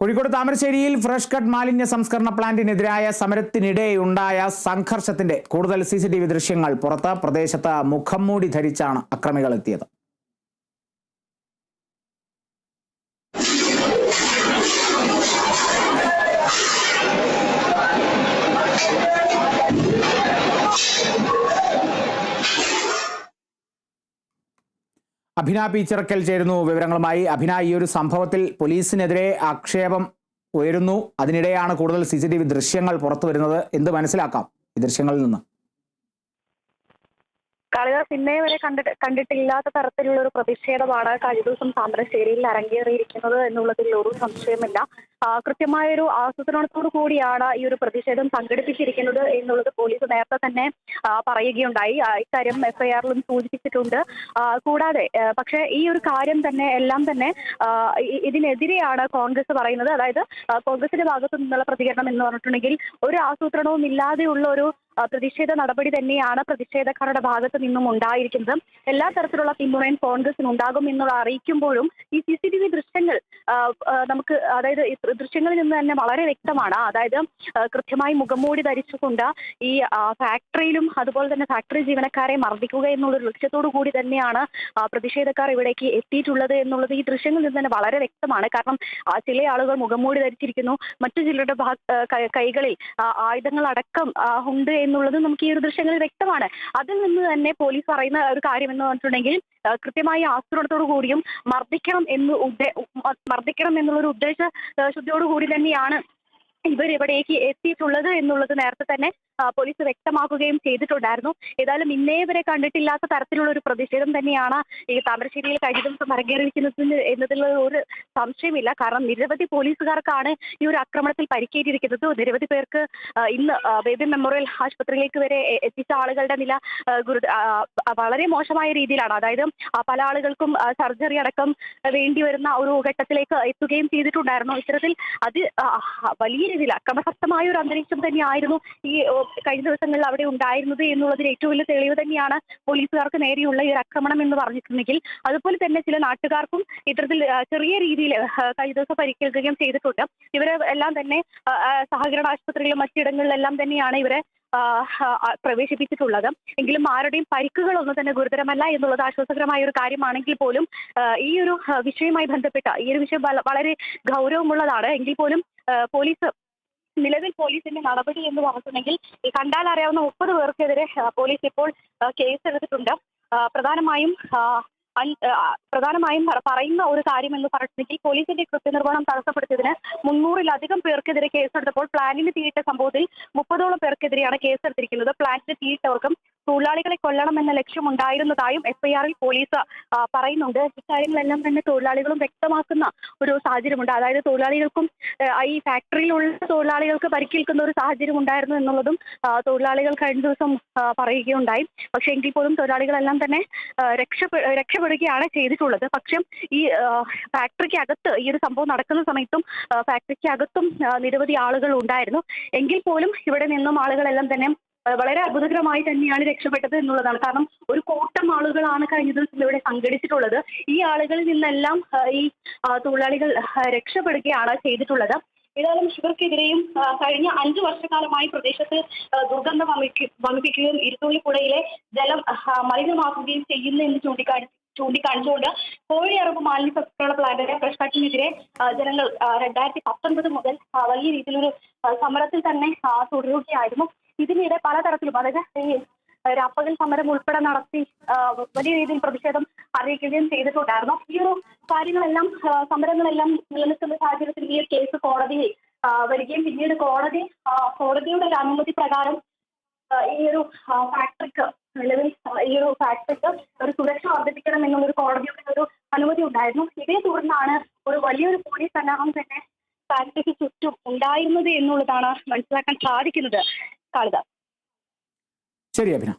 കോഴിക്കോട് താമരശ്ശേരിയിൽ fresh cut മാലിന്യ സംസ്കരണ പ്ലാന്റിനെതിരായ സമരത്തിനിടെയുണ്ടായ സംഘർഷത്തിന്റെ കൂടുതൽ സി ദൃശ്യങ്ങൾ പുറത്ത് പ്രദേശത്ത് മുഖം മൂടി ധരിച്ചാണ് അക്രമികൾ എത്തിയത്. അഭിന പീച്ചറക്കൽ ചേരുന്നു വിവരങ്ങളുമായി. അഭിന ഈ ഒരു സംഭവത്തിൽ പോലീസിനെതിരെ ആക്ഷേപം ഉയരുന്നു. അതിനിടെയാണ് കൂടുതൽ സി ദൃശ്യങ്ങൾ പുറത്തു വരുന്നത് എന്ത് മനസ്സിലാക്കാം ഈ ദൃശ്യങ്ങളിൽ നിന്ന്? കാളിദാസ് ഇന്നേ വരെ കണ്ടിട്ട് കണ്ടിട്ടില്ലാത്ത തരത്തിലുള്ള ഒരു പ്രതിഷേധമാണ് കഴിഞ്ഞ ദിവസം താമരശ്ശേരിയിൽ അരങ്ങേറിയിരിക്കുന്നത് എന്നുള്ളതിൽ ഒരു സംശയമില്ല കൃത്യമായൊരു ആസൂത്രണത്തോടു കൂടിയാണ് ഈ ഒരു പ്രതിഷേധം സംഘടിപ്പിച്ചിരിക്കുന്നത് എന്നുള്ളത് പോലീസ് നേരത്തെ തന്നെ പറയുകയുണ്ടായി. ഇക്കാര്യം എഫ്ഐആറിലും സൂചിപ്പിച്ചിട്ടുണ്ട്. കൂടാതെ പക്ഷേ ഈ ഒരു കാര്യം തന്നെ എല്ലാം തന്നെ ഇതിനെതിരെയാണ് കോൺഗ്രസ് പറയുന്നത്. അതായത് കോൺഗ്രസിന്റെ ഭാഗത്തു നിന്നുള്ള പ്രതികരണം എന്ന് പറഞ്ഞിട്ടുണ്ടെങ്കിൽ ഒരു ആസൂത്രണവും ഇല്ലാതെയുള്ള ഒരു പ്രതിഷേധ നടപടി തന്നെയാണ് പ്രതിഷേധക്കാരുടെ ഭാഗത്ത് നിന്നും ഉണ്ടായിരിക്കുന്നത്. എല്ലാ തരത്തിലുള്ള പിന്തുണയും കോൺഗ്രസിന് ഉണ്ടാകും എന്നുള്ള അറിയിക്കുമ്പോഴും ഈ സി സി ടി വി ദൃശ്യങ്ങൾ നമുക്ക് അതായത് ദൃശ്യങ്ങളിൽ നിന്ന് തന്നെ വളരെ വ്യക്തമാണ്. അതായത് കൃത്യമായി മുഖംമൂടി ധരിച്ചുകൊണ്ട് ഈ ഫാക്ടറിയിലും അതുപോലെ തന്നെ ഫാക്ടറി ജീവനക്കാരെ മർദ്ദിക്കുക എന്നുള്ളൊരു ലക്ഷ്യത്തോടു കൂടി തന്നെയാണ് പ്രതിഷേധക്കാർ ഇവിടേക്ക് എത്തിയിട്ടുള്ളത് എന്നുള്ളത് ഈ ദൃശ്യങ്ങളിൽ നിന്ന് തന്നെ വളരെ വ്യക്തമാണ്. കാരണം ചില ആളുകൾ മുഖംമൂടി ധരിച്ചിരിക്കുന്നു. മറ്റു ചിലരുടെ കൈകളിൽ ആയുധങ്ങൾ അടക്കം ഉണ്ട് എന്നുള്ളത് നമുക്ക് ഈ ഒരു ദൃശ്യങ്ങളിൽ വ്യക്തമാണ്. അതിൽ നിന്ന് തന്നെ പോലീസ് പറയുന്ന ഒരു കാര്യം എന്ന് പറഞ്ഞിട്ടുണ്ടെങ്കിൽ കൃത്യമായി ആസൂത്രണത്തോടു കൂടിയും മർദ്ദിക്കണം എന്ന് ഉദ്ദേ- മർദ്ദിക്കണം എന്നുള്ള ഒരു ഉദ്ദേശ ശുദ്ധിയോടു കൂടി തന്നെയാണ് ഇവർ ഇവിടേക്ക് എത്തിയിട്ടുള്ളത് എന്നുള്ളത് നേരത്തെ തന്നെ പോലീസ് വ്യക്തമാക്കുകയും ചെയ്തിട്ടുണ്ടായിരുന്നു. ഏതായാലും ഇന്നേ വരെ കണ്ടിട്ടില്ലാത്ത തരത്തിലുള്ള ഒരു പ്രതിഷേധം തന്നെയാണ് ഈ താമരശ്ശേരിയിൽ കഴിഞ്ഞ ദിവസം അരങ്ങേറിയിരിക്കുന്നത് എന്നതിൽ ഒരു സംശയമില്ല. കാരണം നിരവധി പോലീസുകാർക്കാണ് ഈ ഒരു ആക്രമണത്തിൽ പരിക്കേറ്റിരിക്കുന്നത്. നിരവധി പേർക്ക് ഇന്ന് ബേബി മെമ്മോറിയൽ ആശുപത്രിയിലേക്ക് വരെ എത്തിച്ച ആളുകളുടെ നില ഗുരു വളരെ മോശമായ രീതിയിലാണ്. അതായത് പല ആളുകൾക്കും സർജറി അടക്കം വേണ്ടി വരുന്ന ഒരു ഘട്ടത്തിലേക്ക് എത്തുകയും ചെയ്തിട്ടുണ്ടായിരുന്നു. ഇത്തരത്തിൽ അത് വലിയ രീതിയിൽ അക്രമസക്തമായ ഒരു അന്തരീക്ഷം തന്നെയായിരുന്നു ഈ കഴിഞ്ഞ ദിവസങ്ങളിൽ അവിടെ ഉണ്ടായിരുന്നത് എന്നുള്ളതിന് ഏറ്റവും വലിയ തെളിവ് തന്നെയാണ് പോലീസുകാർക്ക് നേരെയുള്ള ഈ ഒരു ആക്രമണം എന്ന് പറഞ്ഞിട്ടുണ്ടെങ്കിൽ. അതുപോലെ തന്നെ ചില നാട്ടുകാർക്കും ഇത്തരത്തിൽ ചെറിയ രീതിയിൽ കഴിഞ്ഞ ദിവസം പരിക്കേൽക്കുകയും ചെയ്തിട്ടുണ്ട്. ഇവരെ എല്ലാം തന്നെ സഹകരണ ആശുപത്രികളിലും മറ്റിടങ്ങളിലെല്ലാം തന്നെയാണ് ഇവരെ പ്രവേശിപ്പിച്ചിട്ടുള്ളത്. എങ്കിലും ആരുടെയും പരിക്കുകളൊന്നും തന്നെ ഗുരുതരമല്ല എന്നുള്ളത് ആശ്വാസകരമായ ഒരു കാര്യമാണെങ്കിൽ പോലും ഈ ഒരു വിഷയവുമായി ബന്ധപ്പെട്ട ഈ ഒരു വിഷയം വളരെ ഗൗരവമുള്ളതാണ്. എങ്കിൽ പോലും പോലീസ് നിലവിൽ പോലീസിന്റെ നടപടി എന്ന് പറഞ്ഞിട്ടുണ്ടെങ്കിൽ കണ്ടാൽ അറിയാവുന്ന മുപ്പത് പേർക്കെതിരെ പോലീസ് ഇപ്പോൾ കേസ് എടുത്തിട്ടുണ്ട്. പ്രധാനമായും പ്രധാനമായും പറ- പറയുന്ന ഒരു കാര്യം എന്ന് പറഞ്ഞിട്ടുണ്ടെങ്കിൽ പോലീസിന്റെ കൃത്യനിർവഹണം തടസ്സപ്പെടുത്തിയതിന് മുന്നൂറിലധികം പേർക്കെതിരെ കേസെടുത്തപ്പോൾ പ്ലാനിന് തീയിട്ട സംഭവത്തിൽ മുപ്പതോളം പേർക്കെതിരെയാണ് കേസെടുത്തിരിക്കുന്നത് പ്ലാന്റിന് തീയിട്ടവർക്കും തൊഴിലാളികളെ കൊല്ലണമെന്ന ലക്ഷ്യമുണ്ടായിരുന്നതായും എഫ്ഐആറിൽ പോലീസ് പറയുന്നുണ്ട്. ഇക്കാര്യങ്ങളെല്ലാം തന്നെ തൊഴിലാളികളും വ്യക്തമാക്കുന്ന ഒരു സാഹചര്യമുണ്ട്. അതായത് തൊഴിലാളികൾക്കും ഈ ഫാക്ടറിയിലുള്ള തൊഴിലാളികൾക്ക് പരിക്കേൽക്കുന്ന ഒരു സാഹചര്യം ഉണ്ടായിരുന്നു എന്നുള്ളതും തൊഴിലാളികൾ കഴിഞ്ഞ ദിവസം പറയുകയുണ്ടായി. പക്ഷേ എങ്കിൽ പോലും തൊഴിലാളികളെല്ലാം തന്നെ രക്ഷപ്പെ രക്ഷപ്പെടുകയാണ് ചെയ്തിട്ടുള്ളത്. പക്ഷേ ഈ ആ, ഫാക്ടറിക്ക് അകത്ത് ഈ ഒരു സംഭവം നടക്കുന്ന സമയത്തും ആ, ഫാക്ടറിക്ക് അകത്തും ആ, നിരവധി ആളുകൾ ഉണ്ടായിരുന്നു. എങ്കിൽ പോലും ഇവിടെ നിന്നും ആളുകളെല്ലാം തന്നെ വളരെ അത്ഭുതകരമായി തന്നെയാണ് രക്ഷപ്പെട്ടത് എന്നുള്ളതാണ്. കാരണം ഒരു കൂട്ടം ആളുകളാണ് കഴിഞ്ഞ ദിവസം ഇവിടെ സംഘടിച്ചിട്ടുള്ളത്. ഈ ആളുകളിൽ നിന്നെല്ലാം ഈ തൊഴിലാളികൾ രക്ഷപ്പെടുകയാണ് ചെയ്തിട്ടുള്ളത്. ഏതായാലും ഇവർക്കെതിരെയും കഴിഞ്ഞ അഞ്ചു വർഷക്കാലമായി പ്രദേശത്ത് ദുർഗന്ധം വമിപ്പിക്കുകയും ഇരുത്തുള്ളിപ്പുഴയിലെ ജലം മലിനമാക്കുകയും ചെയ്യുന്നു എന്ന് ചൂണ്ടിക്കാണി ചൂണ്ടിക്കാണിച്ചുകൊണ്ട് കോഴിയറമ്പ് മാലിന്യ സംസ്കരണ പ്ലാന്റിന്റെ പ്രശ്നത്തിനെതിരെ ജനങ്ങൾ രണ്ടായിരത്തി പത്തൊൻപത് മുതൽ വലിയ രീതിയിലൊരു സമരത്തിൽ തന്നെ തുടരുകയായിരുന്നു. ഇതിനിടെ പലതരത്തിലും അതായത് ഈ രാപ്പകൽ സമരം ഉൾപ്പെടെ നടത്തി വലിയ രീതിയിൽ പ്രതിഷേധം അറിയിക്കുകയും ചെയ്തിട്ടുണ്ടായിരുന്നു. ഈ ഒരു കാര്യങ്ങളെല്ലാം സമരങ്ങളെല്ലാം നിലനിൽക്കുന്ന സാഹചര്യത്തിൽ ഈ കേസ് കോടതിയിൽ വരികയും പിന്നീട് കോടതി കോടതിയുടെ ഒരു അനുമതി പ്രകാരം ഈ ഒരു ഫാക്ടറിക്ക് നിലവിൽ ഈ ഒരു ഫാക്ടറിക്ക് ഒരു സുരക്ഷ വർദ്ധിപ്പിക്കണം എന്നുള്ളൊരു കോടതിയുടെ ഒരു അനുമതി ഉണ്ടായിരുന്നു. ഇതേ തുടർന്നാണ് ഒരു വലിയൊരു പോലീസ് സന്നാഹം തന്നെ ഫാക്ടറിക്ക് ചുറ്റും ഉണ്ടായിരുന്നത് എന്നുള്ളതാണ് മനസ്സിലാക്കാൻ സാധിക്കുന്നത്. കാളിദാസ്. ശരി അഭിന